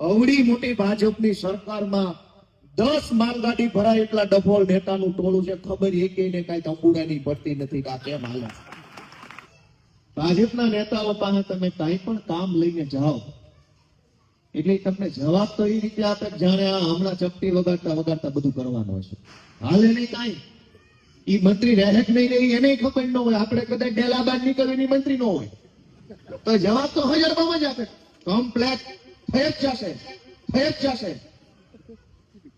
અવડી મોટી ભાજપની સરકારમાં દસ માલગાડી ભરાય એટલા ડફોળ નેતાનું ટોળું છે. ખબર એ કે તંબુડાની ભરતી નથી કેમ હાલે ભાજપના નેતાઓ પાસે તમે કાંઈ પણ કામ લઈને જાઓ. એટલે તમને જવાબ તો એ રીતે આપે જાણે આ હમણાં ચપટી વગાડતા વગાડતા બધું કરવાનું હશે હાલે નહીં કાંઈ. એ મંત્રી રહે જ નહીં રહી એને ખબર ન હોય. આપણે કદાચ ડેલાબાદ નીકળે એની મંત્રી ન હોય. તો જવાબ તો હજારમાં જ આપે. કમ્પ્લેટ જ જશે ફેંક જશે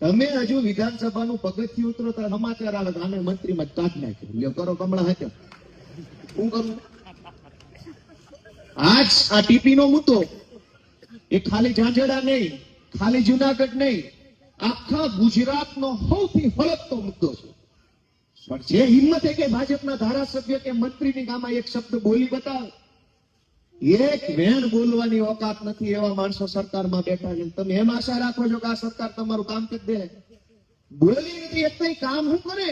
તમે હજુ વિધાનસભાનું પગથિયું ઉતરો તો સમાચાર આવે આને મંત્રીમાં કાઢ નાખ્યો. કરો કમળા હાથે. શું કરું? આજ આ ટીપી નો મુદ્દો. એ ખાલી ઝાંઝડા નહીં, ખાલી જુનાગઢ નહીં, આખા ગુજરાતનો સૌથી ફળકતો મુદ્દો છે. પણ જે હિંમત કે ભાજપના ધારાસભ્ય કે મંત્રીની ગામમાં એક શબ્દ બોલી બતાવે એક વેણ બોલવાની ઓકાત નથી એવા માણસો સરકારમાં બેઠા છે. તમે એમ આશા રાખો છો કે આ સરકાર તમારું કામ કરી દે. બોલી નથી કઈ કામ શું કરે?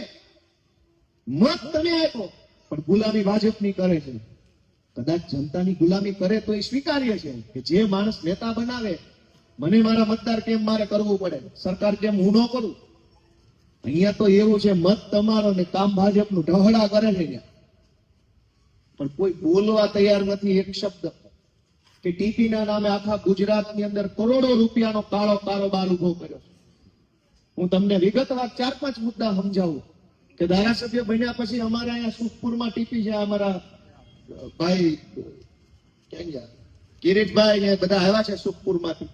મત તમે આપો પણ ગુલામી ભાજપની કરે છે. કદાચ જનતાની ગુલામી કરે તો એ સ્વીકાર્ય છે કે જે માણસ નેતા બનાવે, મને મારા મતદાર કેમ મારે કરવું પડે? સરકાર કેમ હું ન કરું? અહીંયા તો એવું છે, મત તમારો ને કામ ભાજપનું ઢહડા કરે છે પણ કોઈ બોલવા તૈયાર નથી, એક શબ્દ. કે ટીપીના નામે આખા ગુજરાતની અંદર કરોડો રૂપિયાનો કાળો કારોબાર ઊભો કર્યો. હું તમને વિગતવાર ચાર પાંચ મુદ્દા સમજાવું કે ધારાસભ્ય બન્યા પછી અમારા અહીંયા સુખપુરમાં ટીપી છે, અમારા ભાઈ કિરીટભાઈ ને બધા આવ્યા છે સુખપુરમાંથી.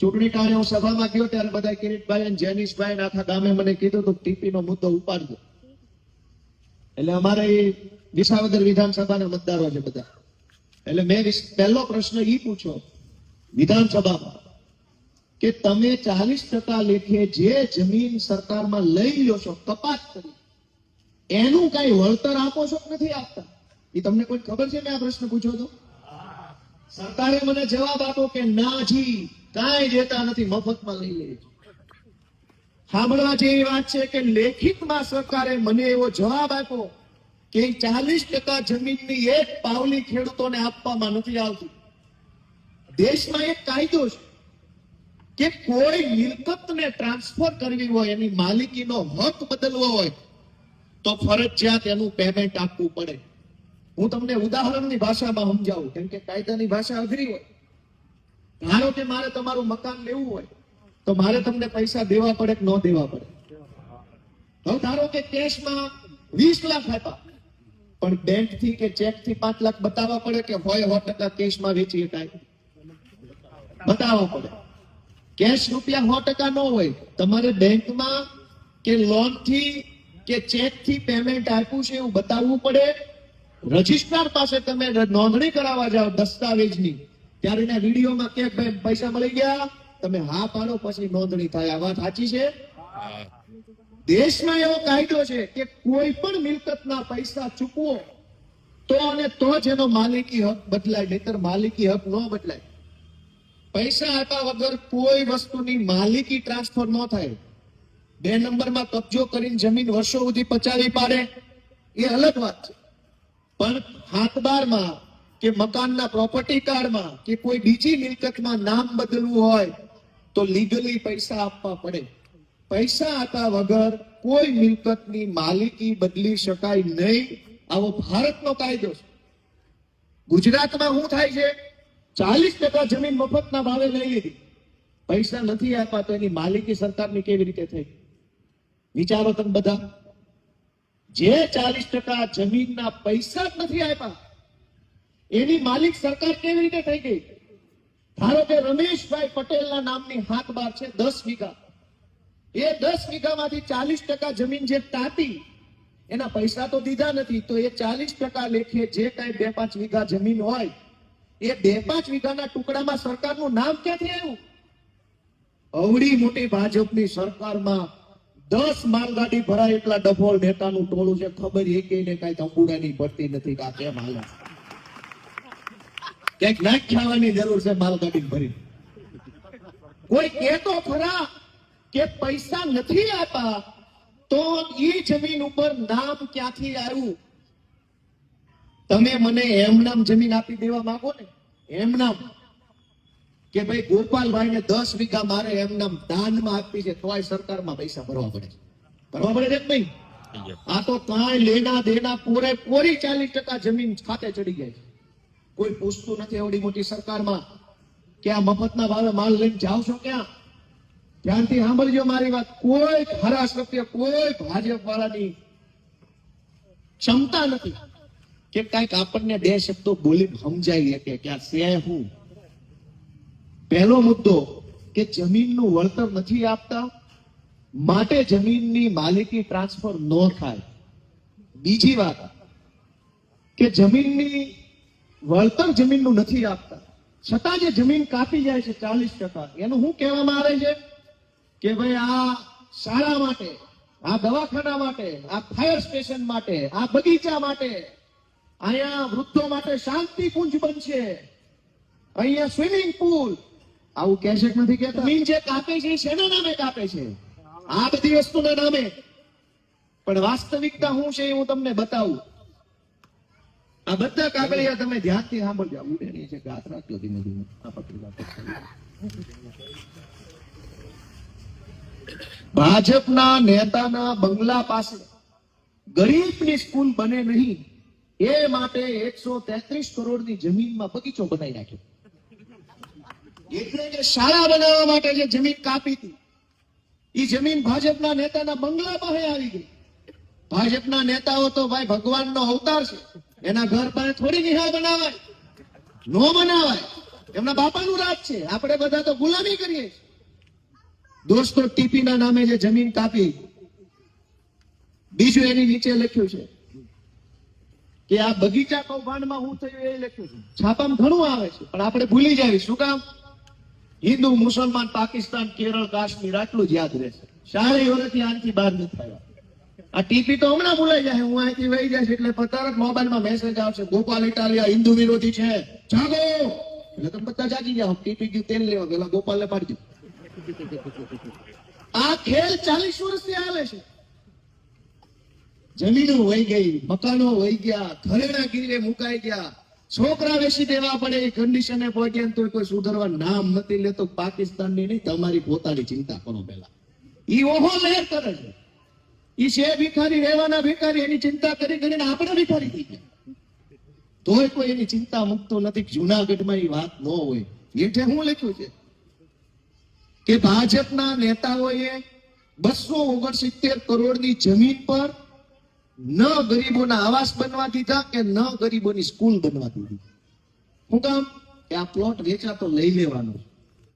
ચૂંટણી કાળે હું સભામાં ગયો ત્યારે બધા કિરીટભાઈ અને જેનીશભાઈ આખા ગામે મને કીધું તો ટીપીનો મુદ્દો ઉપાડજો. એટલે અમારે વિસાવદર વિધાનસભાના મતદારો છે બધા. એટલે મેં પહેલો પ્રશ્ન ઈ પૂછ્યો વિધાનસભામાં કે તમે ચાલીસ ટકા લેખે જે જમીન સરકારમાં લઈ લ્યો છો, કપાત કરી, એનું કઈ વળતર આપો છો નથી આપતા? એ તમને કોઈ ખબર છે મેં આ પ્રશ્ન પૂછ્યો તો? સરકારે મને જવાબ આપો કે ના જી, કાંઈ દેતા નથી, મફતમાં લઈ લે સાંભળવા જેવી વાત છે કે લેખિતમાં સરકારે મને એવો જવાબ આપ્યો કે ચાલીસ ટકા જમીનની એક પાવલી ખેડૂતોને આપવામાં નથી આવતી. દેશમાં એક કાયદો છે કે કોઈ મિલકતને ટ્રાન્સફર કરવી હોય, એની માલિકીનો હક બદલવો હોય, તો ફરજિયાત એનું પેમેન્ટ આપવું પડે. હું તમને ઉદાહરણની ભાષામાં સમજાવું, કેમ કે કાયદાની ભાષા અઘરી હોય. ધારો કે મારે તમારું મકાન લેવું હોય, તો મારે તમને પૈસા દેવા પડે કે ન દેવા પડે? હવે ધારો કે કેશમાં વીસ લાખ આપ્યા. પણ બેંકથી કે ચેકથી પાંચ લાખ બતાવવા પડે કે હોય સો ટકા કેશમાં વેચી શકાય બતાવવા પડે. કેશ રૂપિયા સો ટકા ન હોય, તમારે બેંકમાં કે લોનથી કે ચેકથી પેમેન્ટ આપ્યું છે એવું બતાવવું પડે. રજિસ્ટ્રાર પાસે તમે નોંધણી કરાવવા જાઓ દસ્તાવેજની. ત્યારે એના વિડીયોમાં કે પૈસા મળી ગયા, તમે હા પાડો, પછી નોંધણી થાય. આ વાત સાચી છે? દેશમાં એવો કાયદો છે કે કોઈ પણ મિલકતના પૈસા ચૂકવો, તો અને તો જ એનો માલિકી હક બદલાય, નહીતર માલિકી હક ન બદલાય. પૈસા આપ્યા વગર કોઈ વસ્તુની માલિકી ટ્રાન્સફર ન થાય. બે નંબરમાં કબજો કરીને જમીન વર્ષો સુધી પચાવી પાડે, એ અલગ વાત છે. પણ હાથબારમાં કે મકાનના પ્રોપર્ટી કાર્ડમાં કે કોઈ બીજી મિલકતમાં નામ બદલવું હોય, તો લીગલી પૈસા આપવા પડે. પૈસા આપ્યા વગર કોઈ મિલકતની માલિકી બદલી શકાય નહીં. આવો ભારતનો કાયદો છે. ગુજરાતમાં શું થાય છે? ચાલીસ ટકા જમીન મફતના ભાવે લઈ લીધી. પૈસા નથી આપ્યા તો એની માલિકી સરકારની કેવી રીતે થઈ? વિચારો તમે બધા. જે ચાલીસ ટકા જમીનના પૈસા જ નથી આપ્યા, એની માલિક સરકાર કેવી રીતે થઈ ગઈ? ધારો કે રમેશભાઈ પટેલના નામની હાથ બાર છે દસ વીઘા. એ દસ વીઘામાંથી ચાલીસ ટકા જમીન જે તાતી, એના પૈસા તો દીધા નથી, તો એ ચાલીસ ટકા લેખે જે કઈ બે પાંચ વીઘા જમીન હોય, એ બે પાંચ વીઘાના ટુકડામાં સરકારનું નામ ક્યાંથી આવ્યું? અવડી મોટી ભાજપની સરકારમાં દસ માલગાડી ભરાય એટલા ડફોળ નેતાનું ટોળું છે, ખબર એ કે ને કઈ તંબુડાની ભરતી નથી, કે આ કેમ ક્યાંક નાખ ખાવાની જરૂર છે માલગાડી ભરી કોઈ કે તો ખરા કે પૈસા નથી આપ્યા તો એ જમીન ઉપર નામ ક્યાંથી આવ્યું તમે મને એમ નામ જમીન આપી દેવા માંગો ને એમ નામ કે ભાઈ ગોપાલભાઈ ને દસ વીઘા મારે એમના દાનમાં આપી છે તોય સરકારમાં પૈસા ભરવા પડે છે. ભરવા પડે છે ભાઈ આ તો કાંઈ લેના દેના પૂરે પૂરી ચાલીસ ટકા જમીન ખાતે ચડી જાય છે. કોઈ પૂછતું નથી એવડી મોટી સરકારમાં કે આ મફતના ભાવે માલ લઈને જાવ છો ક્યાં? ધ્યાનથી સાંભળજો મારી વાત. કોઈ ધારાસભ્ય કોઈ ભાજપ વાળાની ક્ષમતા નથી. કે કંઈક આપણને બે શબ્દો બોલી સમજાઈ શકે કે આ છે હું. પહેલો મુદ્દો કે જમીનનું વળતર નથી આપતા, માટે જમીનની માલિકી ટ્રાન્સફર ન થાય. બીજી વાત કે જમીનની વળતર જમીનનું નથી આપતા. છતાં જે જમીન કાપી જાય છે ચાલીસ ટકા, એનું શું કહેવામાં આવે છે? કે ભાઈ આ શાળા માટે આ દવાખાના માટે આ ફાયર સ્ટેશન માટે આ બગીચા માટે અહીંયા વૃદ્ધો માટે શાંતિ પુંજ બનશે. અહીંયા સ્વિમિંગ પુલ. આવું કહે છે કે નથી કે જમીન જે કાપે છે શેના નામે કાપે છે? આ બધી વસ્તુના નામે. પણ વાસ્તવિકતા શું છે એ હું તમને બતાવું. આ બધા કાગળિયા તમે ધ્યાનથી સાંભળજો. ઉડે છે ગાત રાખજો ધીમે ધીમે આ પકડી ભાજપના નેતાના બંગલા પાસે ગરીબની સ્કૂલ બને નહીં. એ માટે એકસો તેત્રીસ કરોડની જમીનમાં બગીચો બનાવી નાખ્યો. એટલે કે શાળા બનાવવા માટે જે જમીન કાપી હતી એ જમીન ભાજપના નેતાના બંગલા પાસે આવી ગઈ. ભાજપના નેતાઓ તો ભાઈ ભગવાનનો અવતાર છે. એના ઘર પાસે થોડી નિહાળ બનાવાય. નો બનાવાય. એમના બાપાનું રાજ છે. આપણે બધા તો ગુલામી કરીએ છીએ. દોસ્તો ટીપીના નામે જે જમીન કાપી, બીજું એની નીચે લખ્યું છે કે આ બગીચા કૌભાંડમાં હું થયું એ લખ્યું છે. છાપામાં ઘણું આવે છે, પણ આપણે ભૂલી જાવી શું કામ? હિન્દુ, મુસલમાન, પાકિસ્તાન, કેરળ, કાશ્મીર, આટલું જ યાદ રહેશે. સારી વર્ષથી આનથી બહાર નથી થયા આ ટીપી તો હમણાં ભૂલાઈ જાય હું અહીંથી વહી જાય એટલે તરત મોબાઈલમાં મેસેજ આવશે, ગોપાલ ઇટાલિયા, હિન્દુ વિરોધી છે. જાગો! એટલે તમે બધા જાગી જાઓ ટીપી ગયું તેલ લેવા પેલા ગોપાલને પાડી દીધું. આ ખેલ ચાલીસ વર્ષથી હાલે છે. જમીનો વહી ગઈ, મકાનો વહી ગયા, ઘરેણા ગીરે મુકાઈ ગયા. છોકરા વેચી દેવા પડે, એ કન્ડિશને પહોંચ્યા તોય કોઈ સુધરવા નામ નથી લેતો. પાકિસ્તાનની નહીં, તમારી પોતાની ચિંતા કરો પેલા ઈ ઓહો લહેર કરે છે. ઈ છે ભિખારી, રહેવાના ભિખારી, એની ચિંતા કરી કરીને આપણે ભિખારી થઈ ગયા. તોય કોઈ એની ચિંતા મૂકતો નથી, જુનાગઢમાં એ વાત ન હોય. એટલે હું લખ્યું છે? કે ભાજપના નેતાઓએ બસો ઓગણસિત્તેર કરોડની જમીન પર ન ગરીબોના આવાસ બનવા દીધા કે ન ગરીબોની સ્કૂલ બનવા દીધી. હું કામ કે આ પ્લોટ વેચાતો લઈ લેવાનો